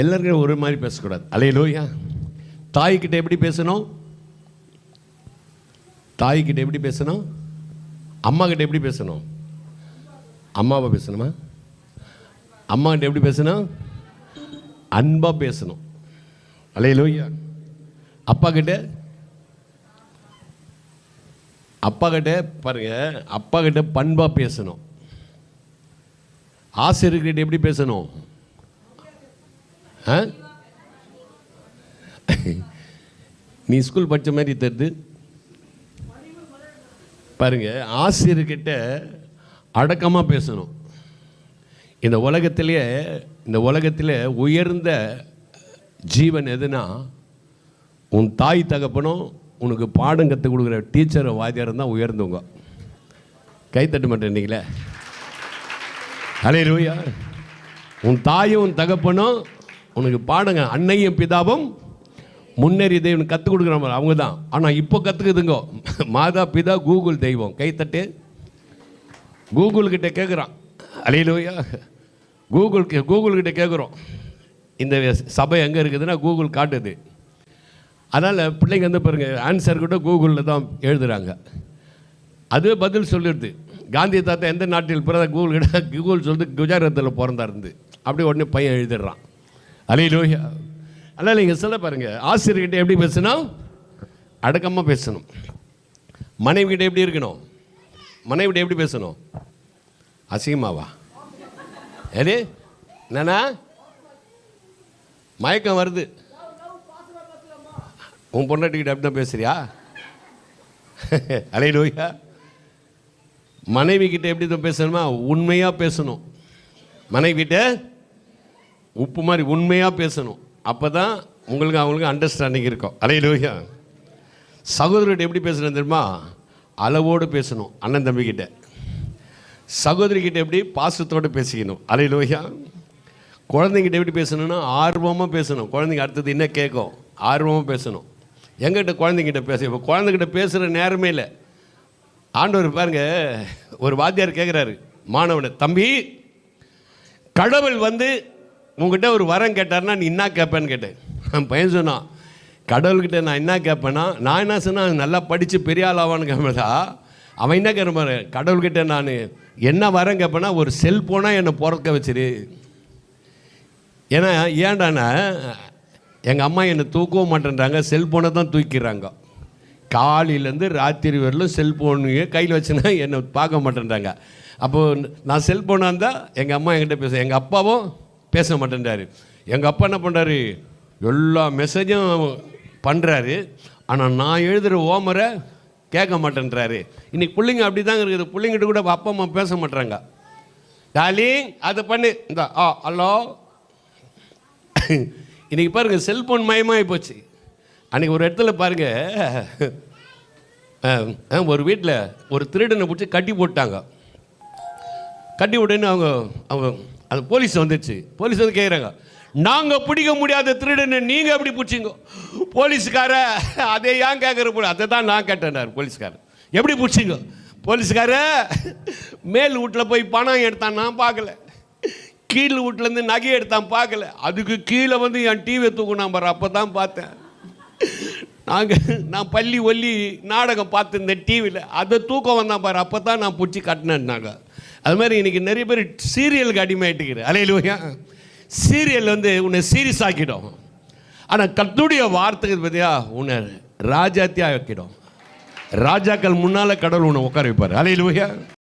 எல்லாருக்கும் ஒரு மாதிரி பேசக்கூடாது. அலையிலோயா தாய்கிட்ட எப்படி பேசணும்? தாய்கிட்ட எப்படி பேசணும்? அம்மாக்கிட்ட எப்படி பேசணும்? அம்மாவை பேசணுமா? அம்மாக்கிட்ட எப்படி பேசணும்? அன்பாக பேசணும். அலையிலோயா அப்பா கிட்ட அப்பா கிட்ட பாருங்க அப்பா கிட்ட பண்பாக பேசணும். ஆசிரியர்கிட்ட எப்படி பேசணும்? நீ ஸ்கூல் படித்த மாதிரி தெரிது. பாருங்க ஆசிரியர்கிட்ட அடக்கமாக பேசணும். இந்த உலகத்திலேயே இந்த உலகத்தில் உயர்ந்த ஜீவன் எதுனா உன் தாய் தகப்பனும் உனக்கு பாடம் கற்றுக் கொடுக்குற டீச்சர் வாத்தியாரம் தான் உயர்ந்தவங்க. கை தட்ட மாட்டேன்னீங்களே அலே உன் தாயும் உன் தகப்பனும் உனக்கு பாடுங்க. அன்னையும் பிதாவும் முன்னேறி தெய்வம் கற்றுக் கொடுக்குறாங்க அவங்க தான் ஆனால் இப்போ கற்றுக்குதுங்கோ மாதா பிதா கூகுள் தெய்வம். கைத்தட்டு கூகுள் கிட்ட கேட்குறான் அலையிலோயா. கூகுள் கூகுள் கிட்ட கேட்குறோம் இந்த சபை எங்கே இருக்குதுன்னா கூகுள் காட்டுது. அதனால் பிள்ளைங்க வந்து பாருங்க ஆன்சர் கூட கூகுளில் தான் எழுதுறாங்க. அதுவே பதில் சொல்லிடுது. காந்தி தாத்தா எந்த நாட்டில் பிறந்த கூகுள் கிட்ட கூகுள் சொல்லிட்டு குஜராத்தில் பிறந்தாருந்து அப்படியே உடனே பையன் எழுதிடுறான். அலையிலோயா அதனால் நீங்கள் சொல்ல பாருங்க. ஆசிரியர்கிட்ட எப்படி பேசணும்? அடக்கமாக பேசணும். மனைவிகிட்ட எப்படி இருக்கணும்? மனைவிகிட்ட எப்படி பேசணும்? அசிங்கமாவா? எது? என்னண்ணா? மயக்கம் வருது. உன் பொண்டாட்டிக்கிட்ட அப்படி தான் பேசுறியா? அலையிலோயா மனைவி கிட்ட எப்படி தான் பேசணுமா? உண்மையாக பேசணும். மனைவி கிட்ட உப்பு மாதிரி உண்மையாக பேசணும். அப்போ தான் உங்களுக்கு அவங்களுக்கு அண்டர்ஸ்டாண்டிங் இருக்கும். அலையிலோயா சகோதரிகிட்ட எப்படி பேசணும் தெரியுமா? அளவோடு பேசணும் அண்ணன் தம்பிக்கிட்ட சகோதரிக்கிட்ட எப்படி? பாசத்தோடு பேசிக்கணும். அலையிலோயா குழந்தைங்கிட்ட எப்படி பேசணும்னா ஆர்வமாக பேசணும். குழந்தைங்க அடுத்தது என்ன கேட்கும்? ஆர்வமாக பேசணும். எங்கிட்ட குழந்தைங்கிட்ட பேச. இப்போ குழந்தைகிட்ட பேசுகிற நேரமே இல்லை. ஆண்டவர் பாருங்க ஒரு வாத்தியார் கேட்குறாரு மாணவனை தம்பி கடவுள் வந்து உங்ககிட்ட ஒரு வரம் கேட்டார்னா நீ என்ன கேட்பேன்னு கேட்டேன். நான் பையன் சொன்னான் கடவுள்கிட்ட நான் என்ன கேட்பேன்னா நான் என்ன சொன்னேன் நல்லா படித்து பெரிய ஆள் ஆவான்னு கேட்பதா அவன் என்ன கேட்பாரு கடவுள்கிட்ட நான் என்ன வரம் கேட்பேன்னா ஒரு செல்ஃபோனாக என்னை பிறக்க வச்சிரு. ஏன்னா ஏன்டானா எங்கள் அம்மா என்னை தூக்கவும் மாட்டேன்றாங்க செல்ஃபோனை தான் தூக்கிறாங்க. காலையிலேருந்து ராத்திரி வரலும் செல்ஃபோனு கையில் வச்சுனா என்னை பார்க்க மாட்டேன்றாங்க. அப்போது நான் செல்ஃபோனாக இருந்தால் எங்கள் அம்மா என்கிட்ட பேச எங்கள் அப்பாவும் பேச மாட்டேன்றாரு. எங்கள் அப்பா என்ன பண்ணுறாரு எல்லா மெசேஜும் பண்ணுறாரு ஆனால் நான் எழுதுகிற ஓமரை கேட்க மாட்டேன்றாரு. இன்றைக்கி பிள்ளைங்க அப்படி தாங்க இருக்குது. பிள்ளைங்கிட்ட கூட அப்பா அம்மா பேச மாட்டேறாங்க டாலிங் அதை பண்ணு. இந்த ஆ ஹலோ. இன்றைக்கி பாருங்கள் செல்ஃபோன் மயமாகி போச்சு. அன்றைக்கி ஒரு இடத்துல பாருங்க ஒரு வீட்டில் ஒரு திருடனை பிடிச்சி கட்டி போட்டாங்க. கட்டி விட்டேன்னு அவங்க அவங்க அது போலீஸ் வந்துச்சு. போலீஸ் வந்து கேட்குறாங்க நாங்கள் பிடிக்க முடியாத திருடனை நீங்கள் எப்படி பிடிச்சிங்க? போலீஸ்கார அதை ஏன் கேட்குற போல? அதை தான் நான் கேட்டேன்னார் போலீஸ்காரர். எப்படி பிடிச்சிங்க? போலீஸ்கார மேல் வீட்டில் போய் பணம் எடுத்தான் நான் பார்க்கல கீழ் வீட்டிலேருந்து நகை எடுத்தான் பார்க்கல அதுக்கு கீழே வந்து என் டிவியை தூக்குனான் பாரு அப்போ தான் பார்த்தேன். நாங்கள் நான் பள்ளி ஒல்லி நாடகம் பார்த்துருந்தேன் டிவியில் அதை தூக்கம் வந்தான் பாரு அப்போ தான் நான் பிடிச்சி கட்டினேன்னாங்க. அது மாதிரி இன்னைக்கு நிறைய பேர் சீரியலுக்கு அடிமையாயிட்டுக்கிறேன் அலையிலுவையா சீரியல் வந்து உன்னை சீரியஸ் ஆக்கிடும். ஆனால் கத்துடைய வார்த்தைக்கு பார்த்தியா உன்னை ராஜாத்தியாக ஆக்கிடும். ராஜாக்கள் முன்னால் கடவுள் உன்னை உட்கார வைப்பார். அலையிலுவையா